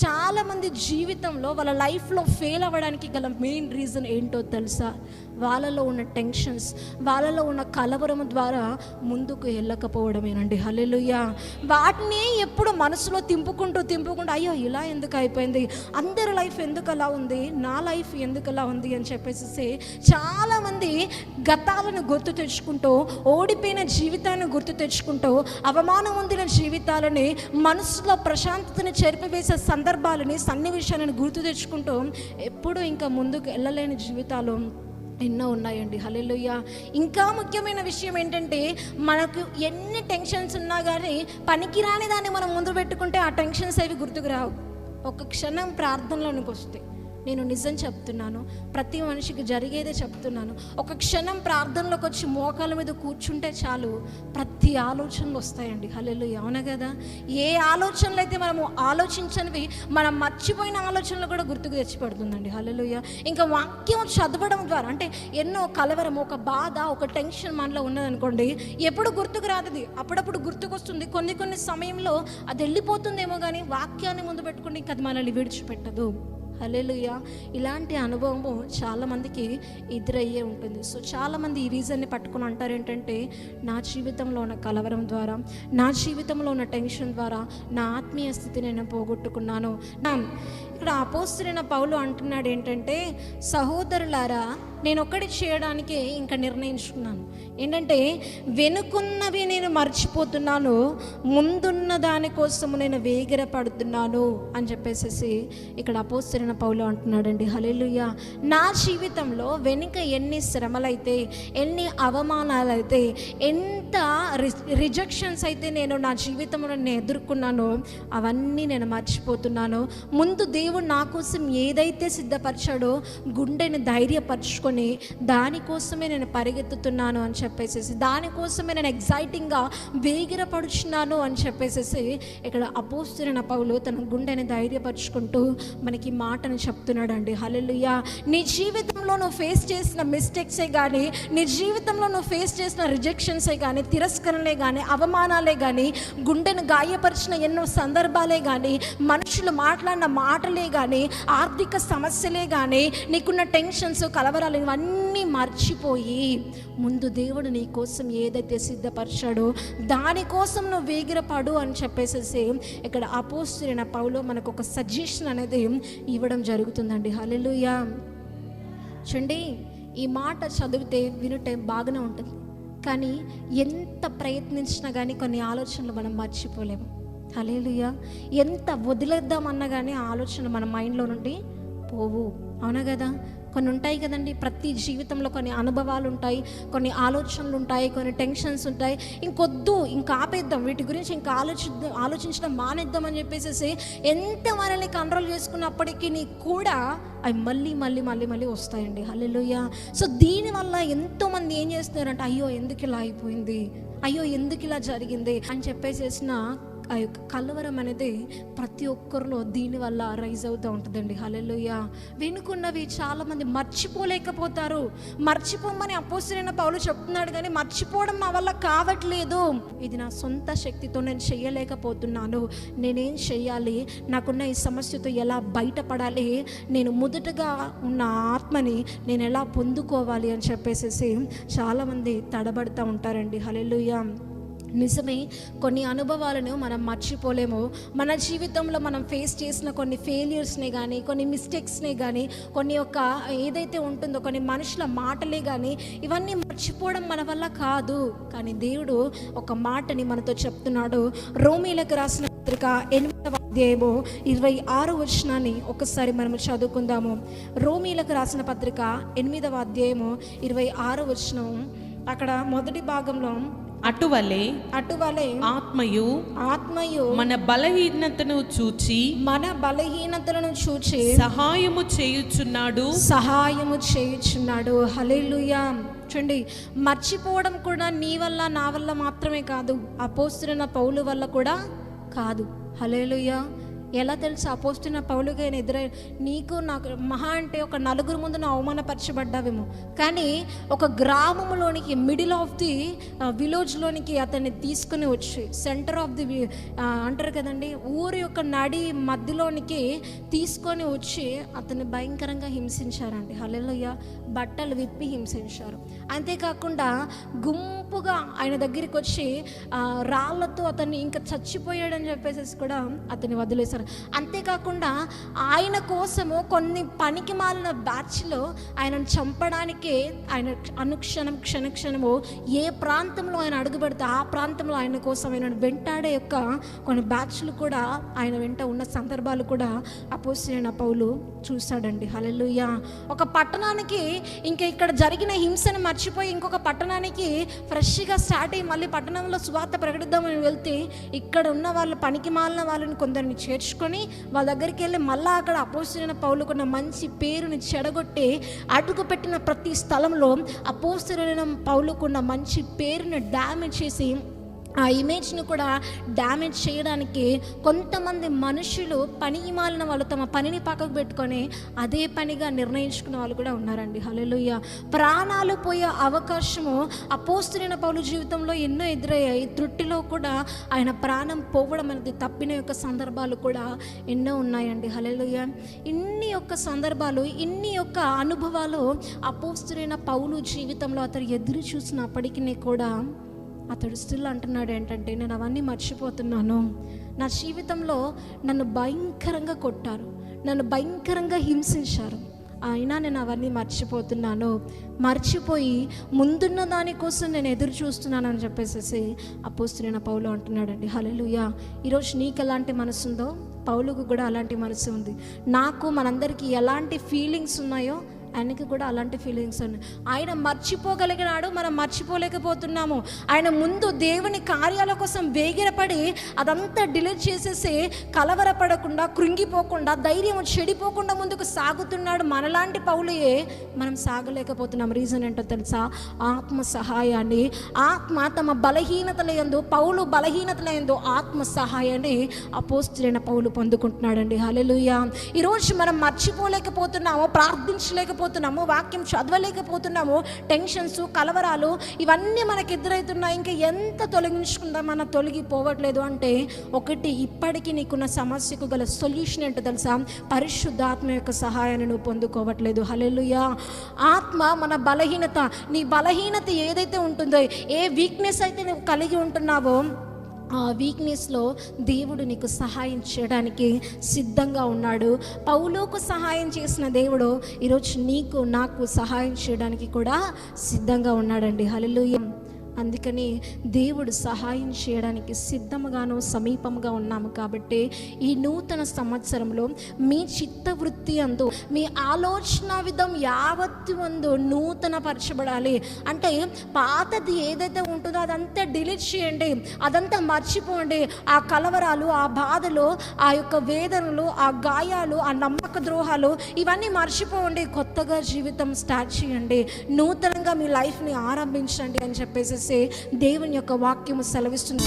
చాలా చాలామంది జీవితంలో వాళ్ళ లైఫ్లో ఫెయిల్ అవ్వడానికి గల మెయిన్ రీజన్ ఏంటో తెలుసా? వాళ్ళలో ఉన్న టెన్షన్స్ వాళ్ళలో ఉన్న కలవరం ద్వారా ముందుకు వెళ్ళకపోవడమేనండి. హలెలుయ్యా వాటిని ఎప్పుడు మనసులో తింపుకుంటూ తింపుకుంటూ అయ్యో ఇలా ఎందుకు అయిపోయింది? అందరి లైఫ్ ఎందుకు అలా ఉంది? నా లైఫ్ ఎందుకు అలా ఉంది? అని చెప్పేసి చాలామంది గతాలను గుర్తు తెచ్చుకుంటూ ఓడిపోయిన జీవితాన్ని గుర్తు తెచ్చుకుంటూ అవమానం పొందిన జీవితాలని మనసులో ప్రశాంతతను చెరిపివేసే సందర్భాలని సన్నివేశాలను గుర్తు తెచ్చుకుంటూ ఎప్పుడూ ఇంకా ముందుకు వెళ్ళలేని జీవితాలు ఎన్నో ఉన్నాయండి. హలెలుయ్య ఇంకా ముఖ్యమైన విషయం ఏంటంటే మనకు ఎన్ని టెన్షన్స్ ఉన్నా కానీ పనికిరాని దాన్ని మనం ముందు పెట్టుకుంటే ఆ టెన్షన్స్ అవి గుర్తుకు రావు. ఒక క్షణం ప్రార్థనలోనికి వస్తాయి. నేను నిజం చెప్తున్నాను. ప్రతి మనిషికి జరిగేదే చెప్తున్నాను. ఒక క్షణం ప్రార్థనలోకి వచ్చి మోకాల మీద కూర్చుంటే చాలు ప్రతి ఆలోచనలు వస్తాయండి. హల్లెలు అవునా కదా? ఏ ఆలోచనలు అయితే మనము ఆలోచించనివి మనం మర్చిపోయిన ఆలోచనలు కూడా గుర్తుకు తెచ్చిపెడుతుందండి. హల్లెలూయ. ఇంకా వాక్యం చదవడం ద్వారా అంటే ఎన్నో కలవరం ఒక బాధ ఒక టెన్షన్ మనలో ఉన్నదనుకోండి ఎప్పుడు గుర్తుకు రాదది. అప్పుడప్పుడు గుర్తుకొస్తుంది. కొన్ని కొన్ని సమయంలో అది వెళ్ళిపోతుందేమో కానీ వాక్యాన్ని ముందు పెట్టుకుంటే ఇంకా అది మనల్ని విడిచిపెట్టదు. హల్లెలూయ. ఇలాంటి అనుభవము చాలామందికి ఎదురయ్యే ఉంటుంది. సో చాలామంది ఈ రీజన్ని పట్టుకుని అంటారు ఏంటంటే నా జీవితంలో ఉన్న కలవరం ద్వారా నా జీవితంలో ఉన్న టెన్షన్ ద్వారా నా ఆత్మీయ స్థితిని నేను పోగొట్టుకున్నాను. నా ఇక్కడ అపోస్తున్న పౌలు అంటున్నాడు ఏంటంటే సహోదరులారా నేను ఒక్కటి చేయడానికి ఇంకా నిర్ణయించుకున్నాను. ఏంటంటే వెనుకున్నవి నేను మర్చిపోతున్నాను ముందున్న దానికోసము నేను వేగిర పడుతున్నాను అని చెప్పేసి ఇక్కడ అపోస్తరిన పౌలు అంటున్నాడండి. హల్లెలూయా. నా జీవితంలో వెనుక ఎన్ని శ్రమలైతే ఎన్ని అవమానాలైతే ఎంత రిజెక్షన్స్ అయితే నేను నా జీవితంలో నేను ఎదుర్కొన్నానో అవన్నీ నేను మర్చిపోతున్నాను. ముందు దేవుడు నా కోసం ఏదైతే సిద్ధపరిచాడో గుండెని ధైర్యపరచుకొని దానికోసమే నేను పరిగెత్తుతున్నాను అని చెప్పేసేసి దానికోసమే నేను ఎగ్జైటింగ్గా వేగిరపడుచున్నాను అని చెప్పేసేసి ఇక్కడ అపోస్తున్న పౌలు తన గుండెని ధైర్యపరుచుకుంటూ మనకి ఈ మాటను చెప్తున్నాడండి. హల్లెలూయా నీ జీవితంలో నువ్వు ఫేస్ చేసిన మిస్టేక్సే కానీ నీ జీవితంలో నువ్వు ఫేస్ చేసిన రిజెక్షన్సే కానీ తిరస్కరణలే కానీ అవమానాలే కానీ గుండెను గాయపరిచిన ఎన్నో సందర్భాలే కానీ మనుషులు మాట్లాడిన మాటలే కానీ ఆర్థిక సమస్యలే కానీ నీకున్న టెన్షన్స్ కలవరాలు ఇవన్నీ మర్చిపోయి ముందు దేవుడు నీ కోసం ఏదైతే సిద్ధపరిచాడో దానికోసం నువ్వు వేగిరపడు అని చెప్పేసేసి ఇక్కడ అపోస్తున్న పౌలో మనకు ఒక సజెషన్ అనేది ఇవ్వడం జరుగుతుందండి. హలెలుయా చూడండి ఈ మాట చదివితే వినుటే బాగానే ఉంటుంది. కానీ ఎంత ప్రయత్నించినా కానీ కొన్ని ఆలోచనలు మనం మర్చిపోలేము. హలేలుయా ఎంత వదిలేద్దామన్నా కానీ ఆలోచన మన మైండ్లో నుండి పోవు. అవునా కదా? కొన్ని ఉంటాయి కదండి. ప్రతి జీవితంలో కొన్ని అనుభవాలు ఉంటాయి కొన్ని ఆలోచనలు ఉంటాయి కొన్ని టెన్షన్స్ ఉంటాయి ఇంకొద్దు ఇంకా ఆపేద్దాం. వీటి గురించి ఇంకా ఆలోచిద్దాం ఆలోచించడం మానేద్దాం అని చెప్పేసి ఎంత మనల్ని కంట్రోల్ చేసుకున్నప్పటికీ కూడా అవి మళ్ళీ మళ్ళీ మళ్ళీ మళ్ళీ వస్తాయండి. హల్లెలుయ్య సో దీనివల్ల ఎంతోమంది ఏం చేస్తున్నారంటే అయ్యో ఎందుకు ఇలా అయిపోయింది? అయ్యో ఎందుకు ఇలా జరిగింది? అని చెప్పేసేసిన ఆ యొక్క కలవరం అనేది ప్రతి ఒక్కరిలో దీనివల్ల రైజ్ అవుతూ ఉంటుందండి. హల్లెలూయ. వెనుకున్నవి చాలామంది మర్చిపోలేకపోతారు. మర్చిపోమని అపోసరైన పౌలు చెప్తున్నాడు కానీ మర్చిపోవడం నా వల్ల కావట్లేదు. ఇది నా సొంత శక్తితో నేను చేయలేకపోతున్నాను. నేనేం చేయాలి? నాకున్న ఈ సమస్యతో ఎలా బయటపడాలి? నేను మొదటగా ఉన్న ఆత్మని నేను ఎలా పొందుకోవాలి అని చెప్పేసి చాలామంది తడబడుతూ ఉంటారండి. హల్లెలూయా. నిజమే కొన్ని అనుభవాలను మనం మర్చిపోలేము. మన జీవితంలో మనం ఫేస్ చేసిన కొన్ని ఫెయిలియర్స్ని కానీ కొన్ని మిస్టేక్స్ని కానీ కొన్ని యొక్క ఏదైతే ఉంటుందో కొన్ని మనుషుల మాటలే కానీ ఇవన్నీ మర్చిపోవడం మన వల్ల కాదు. కానీ దేవుడు ఒక మాటని మనతో చెప్తున్నాడు. రోమీలకు రాసిన పత్రిక ఎనిమిదవ అధ్యాయము ఇరవై ఆరు వచనాన్ని ఒకసారి మనము చదువుకుందాము. రోమీలకు రాసిన పత్రిక ఎనిమిదవ అధ్యాయము ఇరవై ఆరు వచనం. అక్కడ మొదటి భాగంలో అటువలే అటువలే ఆత్మయు ఆత్మయు మన బలహీనతను చూచి మన బలహీనతలను చూచి సహాయము చేయుచున్నాడు. సహాయము చేయుచున్నాడు. హల్లెలూయా. చూడండి మర్చిపోవడం కూడా నీ వల్ల నా వల్ల మాత్రమే కాదు. అపోస్తున్న పౌలు వల్ల కూడా కాదు. హల్లెలూయా. ఎలా తెలుసు? అపోస్తున్న పౌలుగా ఆయన ఎదురై నీకు నాకు మహా అంటే ఒక నలుగురు ముందు నా అవమానపరచబడ్డావేమో. కానీ ఒక గ్రామంలోనికి మిడిల్ ఆఫ్ ది విలేజ్లోనికి అతన్ని తీసుకుని వచ్చి సెంటర్ ఆఫ్ ది అంటారు కదండి ఊరి యొక్క నడి మధ్యలోనికి తీసుకొని వచ్చి అతన్ని భయంకరంగా హింసించారండి. హల్లెలూయ. బట్టలు విప్పి హింసించారు. అంతేకాకుండా గుంపుగా ఆయన దగ్గరికి వచ్చి రాళ్ళతో అతన్ని ఇంకా చచ్చిపోయాడని చెప్పేసి కూడా అతన్ని వదిలేశారు. అంతేకాకుండా ఆయన కోసము కొన్ని పనికి మాలిన బ్యాచ్లో ఆయనను చంపడానికి ఆయన అనుక్షణం క్షణక్షణము ఏ ప్రాంతంలో ఆయన అడుగుపెడితే ఆ ప్రాంతంలో ఆయన కోసం ఆయన వెంటాడే యొక్క కొన్ని బ్యాచ్లు కూడా ఆయన వెంట ఉన్న సందర్భాలు కూడా అపోసిన పౌలు చూశాడండి. హల్లెలూయా. ఒక పట్టణానికి ఇంకా ఇక్కడ జరిగిన హింసను మర్చిపోయి ఇంకొక పట్టణానికి ఫ్రెష్గా స్టార్ట్ అయ్యి మళ్ళీ పట్టణంలో సువార్త ప్రకటిద్దామని వెళ్తే ఇక్కడ ఉన్న వాళ్ళు పనికి మాలిన వాళ్ళని కొందరిని చేర్చు తీసుకొని వాళ్ళ దగ్గరికి వెళ్ళి మళ్ళీ అక్కడ అపోసరైన పౌలుకున్న మంచి పేరుని చెడగొట్టి అడుగు పెట్టిన ప్రతి స్థలంలో అపోసరైన పౌలుకున్న మంచి పేరుని డ్యామేజ్ చేసి ఆ ఇమేజ్ని కూడా డ్యామేజ్ చేయడానికి కొంతమంది మనుషులు పని మాలిన వాళ్ళు తమ పనిని పక్కకు పెట్టుకొని అదే పనిగా నిర్ణయించుకున్న వాళ్ళు కూడా ఉన్నారండి. హలోయ ప్రాణాలు పోయే అవకాశము అపోస్తులైన పౌలు జీవితంలో ఎన్నో ఎదురయ్యాయి. త్రుట్టిలో కూడా ఆయన ప్రాణం పోవడం అనేది తప్పిన యొక్క సందర్భాలు కూడా ఎన్నో ఉన్నాయండి. హలోయ ఇన్ని యొక్క సందర్భాలు ఇన్ని యొక్క అనుభవాలు అపోస్తులైన పౌలు జీవితంలో అతను ఎదురు చూసినప్పటికీ కూడా అతడు స్టిల్ అంటున్నాడు ఏంటంటే నేను అవన్నీ మర్చిపోతున్నాను. నా జీవితంలో నన్ను భయంకరంగా కొట్టారు. నన్ను భయంకరంగా హింసించారు. అయినా నేను అవన్నీ మర్చిపోతున్నాను. మర్చిపోయి ముందున్న దానికోసం నేను ఎదురు చూస్తున్నానని చెప్పేసి అపోస్తున్న పౌలు అంటున్నాడండి. హలలుయా ఈరోజు నీకు ఎలాంటి మనసు ఉందో పౌలుకు కూడా అలాంటి మనసు ఉంది. నాకు మనందరికీ ఎలాంటి ఫీలింగ్స్ ఉన్నాయో ఆయనకి కూడా అలాంటి ఫీలింగ్స్ ఉన్నాయి. ఆయన మర్చిపోగలిగినాడు మనం మర్చిపోలేకపోతున్నాము. ఆయన ముందు దేవుని కార్యాల కోసం వేగిరపడి అదంతా డిలీట్ చేసేసి కలవరపడకుండా కృంగిపోకుండా ధైర్యం చెడిపోకుండా ముందుకు సాగుతున్నాడు మనలాంటి పౌలయే. మనం సాగలేకపోతున్నాం. రీజన్ ఏంటో తెలుసా? ఆత్మ సహాయాన్ని ఆత్మ తమ బలహీనతల యందు పౌలు బలహీనతలయందు ఆత్మ సహాయాన్ని అపోస్తులైన పౌలు పొందుకుంటున్నాడండి. హలెలుయ ఈరోజు మనం మర్చిపోలేకపోతున్నాము ప్రార్థించలేకపోతున్నాము. వాక్యం చదవలేకపోతున్నాము టెన్షన్స్ కలవరాలు ఇవన్నీ మనకు ఎదురవుతున్నాయి ఇంకా ఎంత తొలగించుకుందాం మన తొలగిపోవట్లేదు అంటే ఒకటి ఇప్పటికీ నీకున్న సమస్యకు గల సొల్యూషన్ ఏంటో తెలుసా? పరిశుద్ధాత్మ యొక్క సహాయాన్ని నువ్వు పొందుకోవట్లేదు. హలెలుయా ఆత్మ మన బలహీనత నీ బలహీనత ఏదైతే ఉంటుందో ఏ వీక్నెస్ అయితే నువ్వు కలిగి ఉంటున్నావో ఆ వీక్నెస్లో దేవుడు నీకు సహాయం చేయడానికి సిద్ధంగా ఉన్నాడు. పౌలోకు సహాయం చేసిన దేవుడు ఈరోజు నీకు నాకు సహాయం చేయడానికి కూడా సిద్ధంగా ఉన్నాడండి. హలో అందుకని దేవుడు సహాయం చేయడానికి సిద్ధముగాను సమీపంగా ఉన్నాము కాబట్టి ఈ నూతన సంవత్సరంలో మీ చిత్తవృత్తి అందు మీ ఆలోచన విధం యావత్తు అందు నూతన పరచబడాలి అంటే పాతది ఏదైతే ఉంటుందో అదంతా డిలీట్ చేయండి అదంతా మర్చిపోండి. ఆ కలవరాలు ఆ బాధలు ఆ యొక్క వేదనలు ఆ గాయాలు ఆ నమ్మక ద్రోహాలు ఇవన్నీ మర్చిపోండి. కొత్తగా జీవితం స్టార్ట్ చేయండి. నూతనంగా మీ లైఫ్ని ఆరంభించండి అని చెప్పేసి దేవుని యొక్క వాక్యము సెలవిస్తుంది